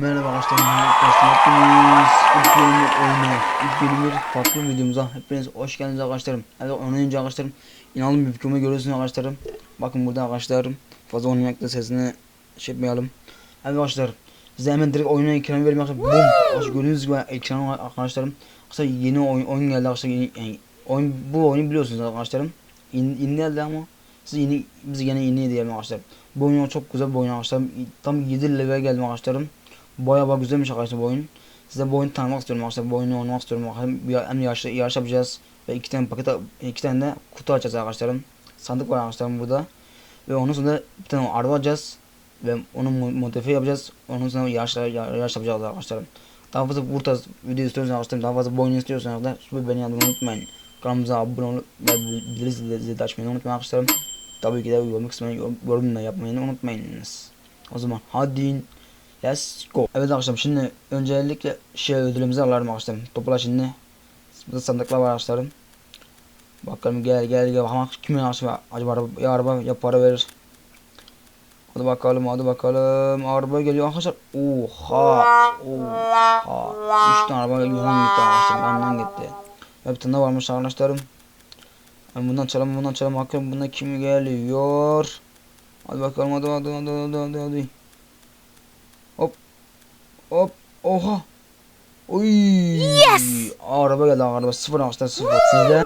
Merhaba arkadaşlar, hepiniz ilk bölümü oyunu, ilk bölümü farklı videomuza hepiniz hoş geldiniz arkadaşlarım. Evet oynayınca arkadaşlarım inanın bir fikrimi görüyorsunuz arkadaşlarım. Bakın burada arkadaşlarım fazla oynamakta sesini şey yapmayalım. Evet arkadaşlar size hemen direkt oyuna ekranı vereyim arkadaşlar. Bum! Arkadaşlar gördüğünüz gibi ekran arkadaşlarım. Arkadaşlar yeni oyun, oyun geldi arkadaşlar. Yeni, yani oyun, bu oyunu biliyorsunuz arkadaşlarım. Yeni, yeni geldi ama siz yeni, biz yine yeni diyelim arkadaşlar. Bu oyun çok güzel bir oyun arkadaşlar. Tam 7 level geldim arkadaşlarım. Baya baya güzelmiş arkadaşlar bu oyun. Size bu oyunu tanımak istiyorum arkadaşlar. Bu oyunu oynamak istiyorum. Hem, hem yarış, yarış yapacağız. Ve iki tane paket, iki tane de kutu açacağız arkadaşlarım. Sandık var arkadaşlarım burada. Ve onun sonra bir tane araba alacağız. Ve onu mo- modifiye yapacağız. Onun sonra yarış, yarış yapacağız arkadaşlarım. Daha fazla bu tarz video istiyorsanız arkadaşlarım. Daha fazla bu oyunu istiyorsanız da süper beni yazmayı unutmayın. Kanalımıza abone olup ve bildirim zili zili de açmayı unutmayın arkadaşlarım. Tabii ki de yorum kısmına yorum da yapmayı unutmayınız. O zaman hadi Let's go. Evet arkadaşlar şimdi öncelikle şey ödülümüzü alalım arkadaşlar. Topla şimdi. Burada sandıklar var arkadaşlarım. Bakalım gel gel gel. Ama kimin araba acaba araba, ya araba ya para verir. Hadi bakalım hadi bakalım. Araba geliyor arkadaşlar. Oha. Oha. 3 tane araba yolun gitti arkadaşlar. Benden gitti. Bir tane varmış arkadaşlarım. Ben bundan çalalım bundan çalalım. Bakalım bundan kim geliyor. Hadi bakalım hadi hadi hadi hadi hadi. hadi. Hop. Oha. Oy. Yes. Araba geldi araba sıfır arkadaşlar sıfır. Sizde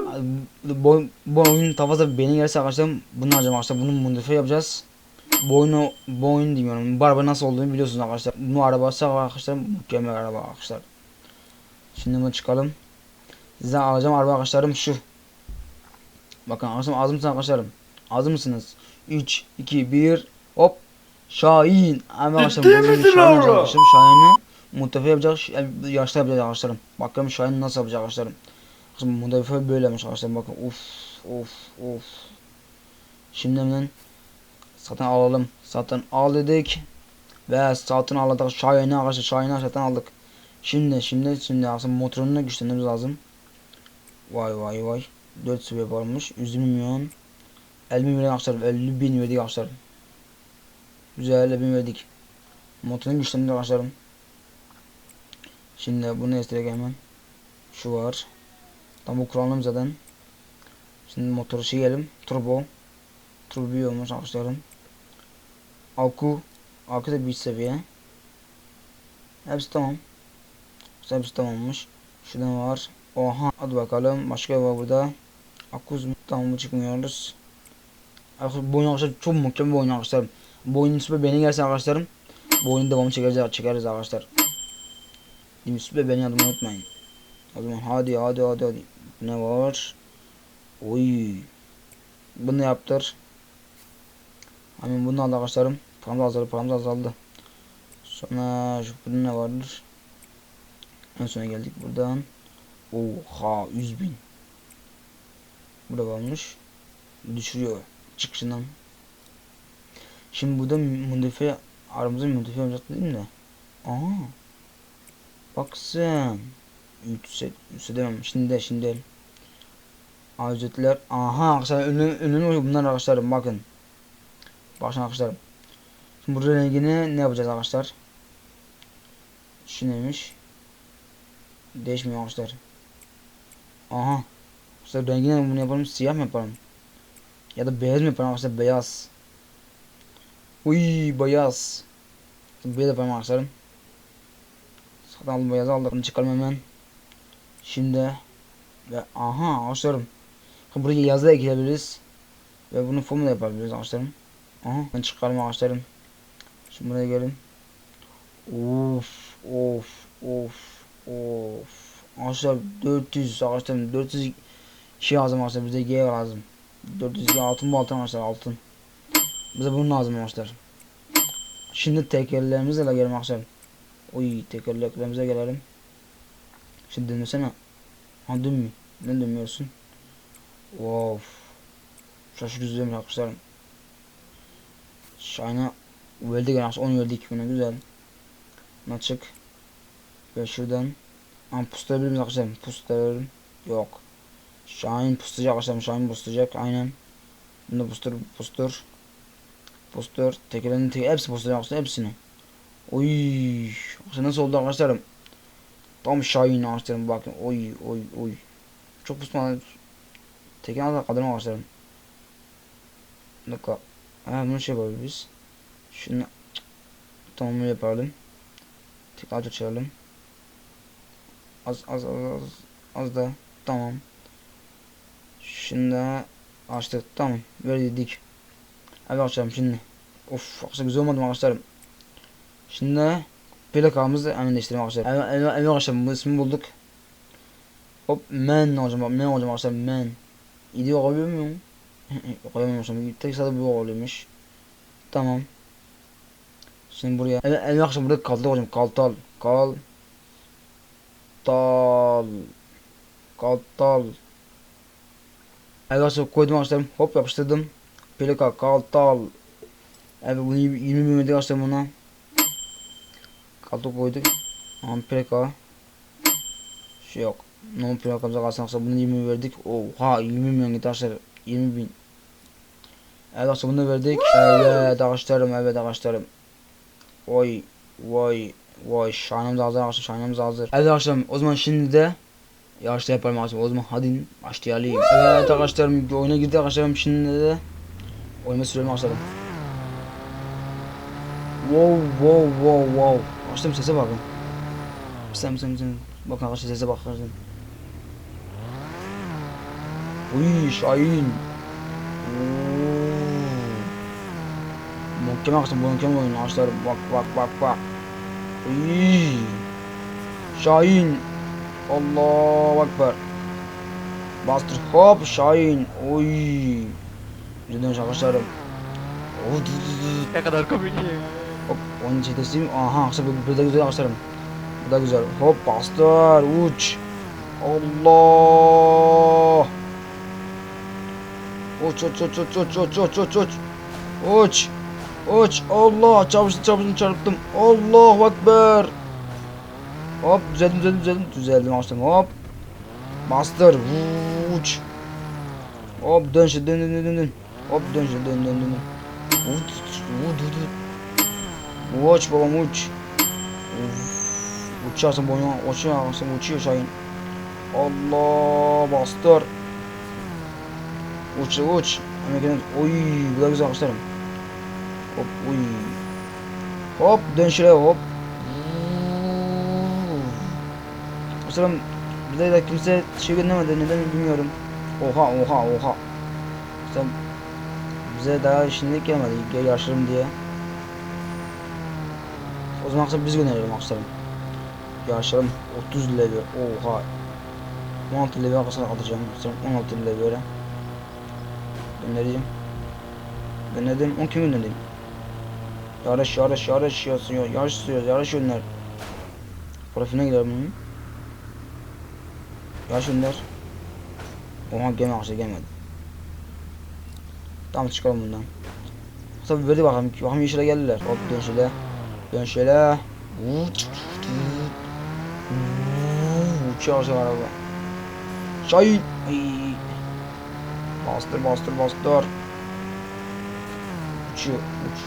bu, bu oyunun tavası beni gelirse arkadaşlar bunu alacağım arkadaşlar bunu modifiye yapacağız. Bu oyunu bu oyun demiyorum. Bu araba nasıl olduğunu biliyorsunuz arkadaşlar. Bu arabası arkadaşlar mükemmel araba arkadaşlar. Şimdi bunu çıkalım. Size alacağım araba arkadaşlarım şu. Bakın arkadaşlar hazır mısınız arkadaşlarım? Hazır mısınız? 3 2 1 hop. Şahin. Hemen arkadaşlar Ciddi misin Şahin oğlum? olacak arkadaşlar. Şahin'i modifiye yapacak. Yaşta yapacağız arkadaşlarım. Bakalım Şahin nasıl yapacak arkadaşlarım. Şimdi modifiye böylemiş arkadaşlar. Bakın uf uf uf. Şimdi hemen satın alalım. Satın al dedik. Ve satın aldık. Şahin'i arkadaşlar. Şahin'i satın aldık. Şimdi şimdi şimdi aslında motorunu güçlendirmemiz lazım. Vay vay vay. 4 seviye varmış. 100 milyon. 50 milyon arkadaşlar. 50 bin verdik arkadaşlar. Güzel 50 bin verdik. Motorunu güçlendirdik arkadaşlarım. Şimdi bunu estirek hemen. Şu var. Tam bu kullandım zaten. Şimdi motoru şey yiyelim. Turbo. Turbo olmuş arkadaşlarım. Akku. Akku da bir seviye. Hepsi tamam. Hepsi tamammış. Şuradan var. Oha. Hadi bakalım. Başka var burada. Akuz mu? Tamam bu çıkmıyoruz. Bu oyun arkadaşlar çok mükemmel bir oyun arkadaşlar. Bu oyunun süper beni gelsin arkadaşlarım. Bu oyunun devamı çekeriz, çekeriz arkadaşlar. Değil mi? Süper beni adımı unutmayın. O zaman hadi hadi hadi hadi. Ne var? Oy. Bunu yaptır. Hemen bunu aldı arkadaşlarım. Paramız azaldı, paramız azaldı. Sonra şu burada ne vardır? En sona geldik buradan. Oha 100 bin. Burada varmış. Düşürüyor çıkışından. Şimdi burada modifiye aramızda modifiye olacak dedim de. Aa. Bak sen. Yüksek, yükselemem. Şimdi de şimdi. Ücretler. Aha arkadaşlar önüne, önüne bunlar arkadaşlarım bakın. Bakın arkadaşlar. Şimdi burada rengini ne yapacağız arkadaşlar? Şu neymiş? Değişmiyor arkadaşlar. Aha. Arkadaşlar rengini bunu yapalım siyah mı yapalım? Ya da beyaz mı yapalım arkadaşlar beyaz. Uy beyaz. Beyaz yapalım arkadaşlarım. Satın aldım beyaz aldık. Bunu çıkalım hemen. Şimdi ve aha arkadaşlarım. Buraya yazı da ekleyebiliriz. Ve bunu formula yapabiliriz arkadaşlarım. Aha ben çıkarım arkadaşlarım. Şimdi buraya gelin. Of of of of. Arkadaşlar 400 arkadaşlarım 400 şey lazım arkadaşlar bize G lazım. 400 altın bu altın arkadaşlar altın. Bize bunun lazım arkadaşlar. Şimdi tekerlerimizle gelelim arkadaşlar. Oy tekerleklerimize gelelim. Şimdi dönmesene. Ha dönmüyor. Ne dönmüyorsun? Of. Şaşırtıcıyım arkadaşlar. Şahane Weldik arkadaşlar 10 weldik buna güzel. Buna çık. Ve şuradan Ama puslayabilir miyiz arkadaşlar? Puslayabilirim. Yok. Şahin puslayacak arkadaşlar. Şahin puslayacak. Aynen. Bunu pustur pustur. Pustur. Tekerlerini teker. Hepsi puslayacak arkadaşlar. Hepsini. Oy. Arkadaşlar nasıl oldu arkadaşlarım? Tam Şahin arkadaşlarım bakın. Oy oy oy. Çok pusmalı. Tekin aldı kadın arkadaşlarım. Bir dakika. Ha bunu şey yapalım biz. Şunu tamam öyle yapalım. Tekrar açalım. Az az az az az da tamam. Şimdi açtık tamam böyle dedik. Hadi açalım şimdi. Of arkadaşlar güzel olmadı mı arkadaşlarım. Şimdi plakamızı eminleştirelim arkadaşlar. Evet evet evet arkadaşlar bu ismi bulduk. Hop men hocam men hocam arkadaşlar men. İdi koyuyor muyum? Koyamıyorum şimdi. Tek sadece bu oluyormuş. Tamam. Şimdi buraya. Evet evet arkadaşlar burada kaldı hocam. Kaltal. Kal. Tal. Kaltal. Evet arkadaşlar koydum arkadaşlarım. Hop yapıştırdım. Plaka kaltal. Evet bunu 20 mm arkadaşlar buna. Kaltal koyduk. Ama plaka. Şey yok. Non plakamıza kalsın arkadaşlar bunu 20 verdik. Oha 20 milyon arkadaşlar. 20 bin. Evet arkadaşlar bunu verdik. Evet arkadaşlarım evet arkadaşlarım. Oy vay vay şahanımız hazır arkadaşlar şahanımız hazır. Evet arkadaşlar o zaman şimdi de yarışta yapalım arkadaşlar. O zaman hadi başlayalım. Evet arkadaşlarım oyuna girdik arkadaşlarım şimdi de oyuna sürelim arkadaşlarım. Wow wow wow wow. Arkadaşlarım sese bakın. Sen sen sen. Bakın arkadaşlar sese bakın. Uy Şahin. Arkadaşlar bu mükemmel oyun arkadaşlar. Bak bak bak bak. Uy. Şahin. Allah Ekber. Bastır hop Şahin. Oy. Güzel dönüş arkadaşlarım. Oh, dı dı dı. Ne kadar komik ya. Hop onun için teslim. Aha arkadaşlar bu, bu da güzel arkadaşlarım. Bu da güzel. Hop bastır uç. Allah. Uç uç uç uç uç uç uç uç uç. Uç. Uç. Allah çarpıştım çarpıştım çarptım. Allahu Ekber. Hop düzeldim düzeldim düzeldim. Düzeldim açtım hop. Bastır. Uç. Hop dön dön dön dön, dön. Hop dön dön dön dön. Uç. Uç. Uç. Uç babam uç. Uçarsın boyuna. Uçarsın uçuyor Şahin. Allah bastır. Uç uç. Amerika'nın oy bu da güzel arkadaşlarım. Hop oy. Hop dön şuraya hop. Arkadaşlarım bize de kimse şey göndermedi neden bilmiyorum. Oha oha oha. Sen bize daha şimdi gelmedi gel yarışırım diye. O zaman biz gönderelim arkadaşlarım. Yarışalım 30 level oha 16 level arkasına atacağım. Sen 16 level'e. Göndereyim. Gönderdim. 10 kim gönderdim? Yarış yarış yarış yazıyor. Yarış istiyoruz. Yarış gönder. Profiline gider bunun. Yarış gönder. Oha gelme arkadaşlar gelmedi. Tamam çıkalım bundan. Tabi verdi bakalım. Bakalım yeşile geldiler. Hop dön şöyle. Dön şöyle. Uçuyor araba. Şahin. Bastır bastır bastır. Uçuyor. Uç.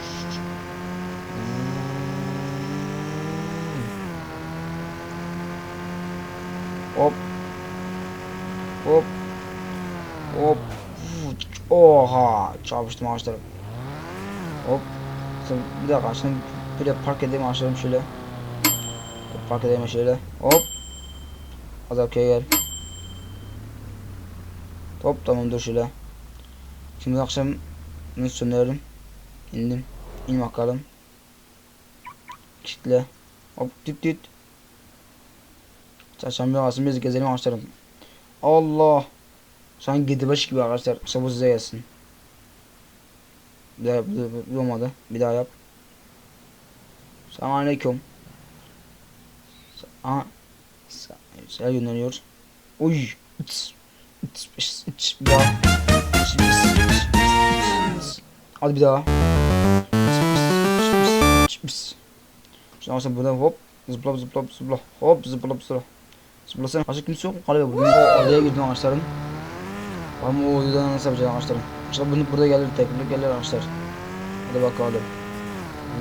Hop. Hop. Hop. Oha. Çarpıştım ağaçlara. Hop. Şimdi bir dakika şimdi de park edeyim ağaçlarım şöyle. Park edeyim şöyle. Hop. Az arkaya gel. Hop tamam dur şöyle. Şimdi akşam bunu söndürelim. İndim. İn bakalım. Kitle. Hop düt düt. Çarşamba arasını biz gezelim arkadaşlarım. Allah. Sanki gidibaşı gibi arkadaşlar. Sabır size gelsin. Bir daha yap. Olmadı. Bir daha yap. Selamun aleyküm. Aha. Selam gönderiyor. Uy. Iç. İç. İç. Bir daha. İç. İç. İç. Hadi bir daha. Şimdi mesela buradan hop. Zıpla zıpla zıpla. Hop zıpla zıpla. Zıplasana. Başka kimse yok mu? Kalbe burada. Oraya girdim arkadaşlarım. Ama o odadan nasıl yapacağız arkadaşlarım İşte bunu burada gelir tekrar gelir arkadaşlar Hadi bakalım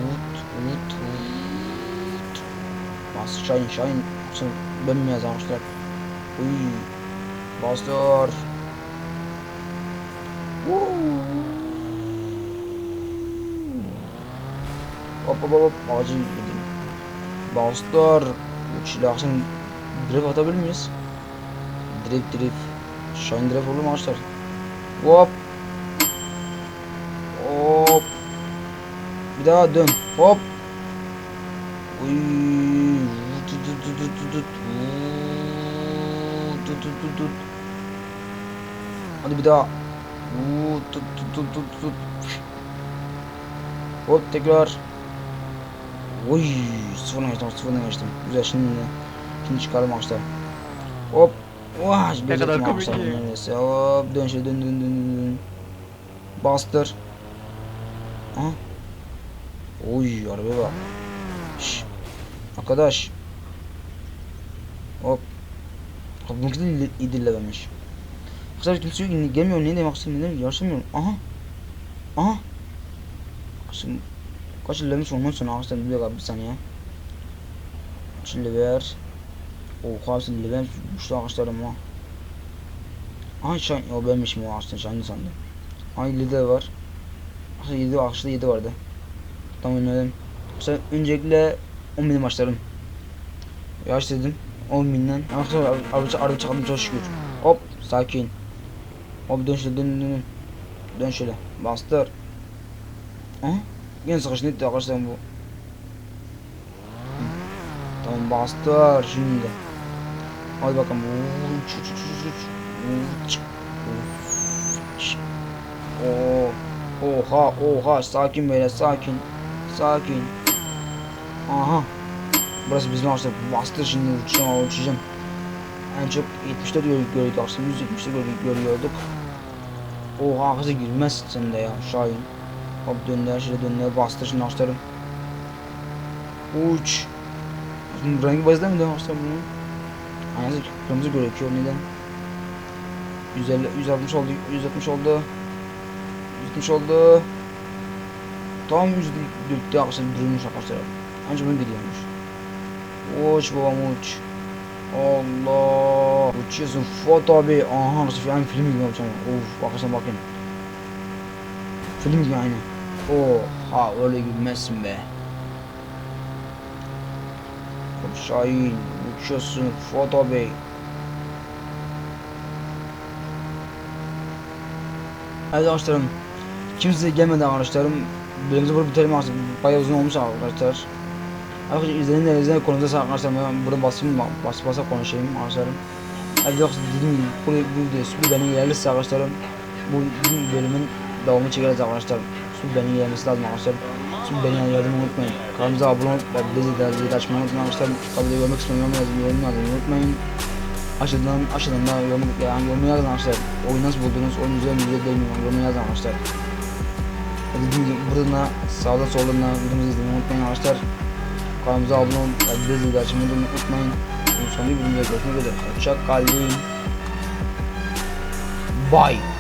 Vut vut vut Bas Şahin Şahin. Şimdi dönmeyeceğiz arkadaşlar. Uy. Bastır. Hop hop hop acil gidin. Bastır. Uçuyla akşam drift atabilir miyiz? Drift drift. Shine mu arkadaşlar? Hop. Hop. Bir daha dön. Hop. Uy. Hadi bir daha. Tut tut tut tut tut. Hop tekrar. Oy, sıfırdan geçtim, sıfırdan geçtim. Güzel şimdi, şimdi çıkardım arkadaşlar. Hop, vah, Ne kadar komik arkadaşlar neredeyse. Hop, dön şöyle dön dön dön dön. Bastır. Aha. Oy, arabaya bak. Şş. Arkadaş. Hop. Bununki de idillememiş. Kısa kimse yok, gelmiyor, ne demek istiyorum, ne demek, yaşamıyorum. Aha. Aha. Şimdi Kaç levelmiş ondan sonra ağaçtan bir dakika bir saniye. Kaç level? Oha aslında level güçlü ağaçlarım ha. Ay şahin, o benmişim o ağaçtan şahin sandım. Ay 7 de var. Aslında 7 ağaçta 7 vardı. Tamam oynadım. Mesela öncelikle 10 benim başlarım. Yaş dedim. 10 binden. Arkadaşlar araba, araba çakalım çok şükür. Hop sakin. Hop dön şöyle dön dön dön. Dön şöyle. Bastır. Aha. Yine sıkıştı etti arkadaşlar bu. Tamam bastır şimdi. Hadi bakalım. Oo. Oha oha sakin böyle sakin. Sakin. Aha. Burası bizim arkadaşlar bastır şimdi uçacağım uçacağım. En çok 74 gördük gördük aslında 170'de gördük görüyorduk. Oha arkadaşlar girmez sen de ya Şahin. Hop döndüler şöyle döndüler bastır şimdi açlarım. Uç. Rengi bazda mı devam açlarım bunu? Aynen kırmızı gözüküyor neden? 150, 160 oldu, 160 oldu. 160 oldu. Tam 100 döktü arkadaşlar durmuş arkadaşlar. Ancak bunu gidiyormuş. Uç babam uç. Allah. Uçuyorsun foto abi. Aha nasıl film, film gibi yapacağım. Of arkadaşlar bakın. Film gibi aynı. Oha öyle gülmezsin be. Şahin uçuyorsun foto bey. Evet arkadaşlarım. Kimse gelmedi arkadaşlarım. Bölümümüzü burada bitirelim artık. Bayağı uzun olmuş arkadaşlar. Arkadaşlar izleyenler konumuza sağ arkadaşlar. Ben burada basayım bas basa konuşayım arkadaşlarım. Evet yoksa dediğim gibi bu, bu videosu bu beni gelirse arkadaşlarım. Bu bölümün devamı çekeriz arkadaşlar. Beni gelmesi lazım arkadaşlar. Su beni yardımı unutmayın. Kanalımıza abone olup ve bildirimleri zili açmayı unutmayın arkadaşlar. Tabii görmek istiyorum yorum yazın, yorum yazın unutmayın. Aşağıdan aşağıdan da yorum, yani yorum yazın arkadaşlar. Oyunu nasıl buldunuz? Oyun güzel mi güzel değil mi? Yorum yazın arkadaşlar. Dediğim gibi buradan da sağda soldan da videomuzu izlemeyi unutmayın arkadaşlar. Kanalımıza abone ve bildirimleri zili açmayı unutmayın. Sonraki videomda görüşmek üzere. Hoşça kalın. Bye.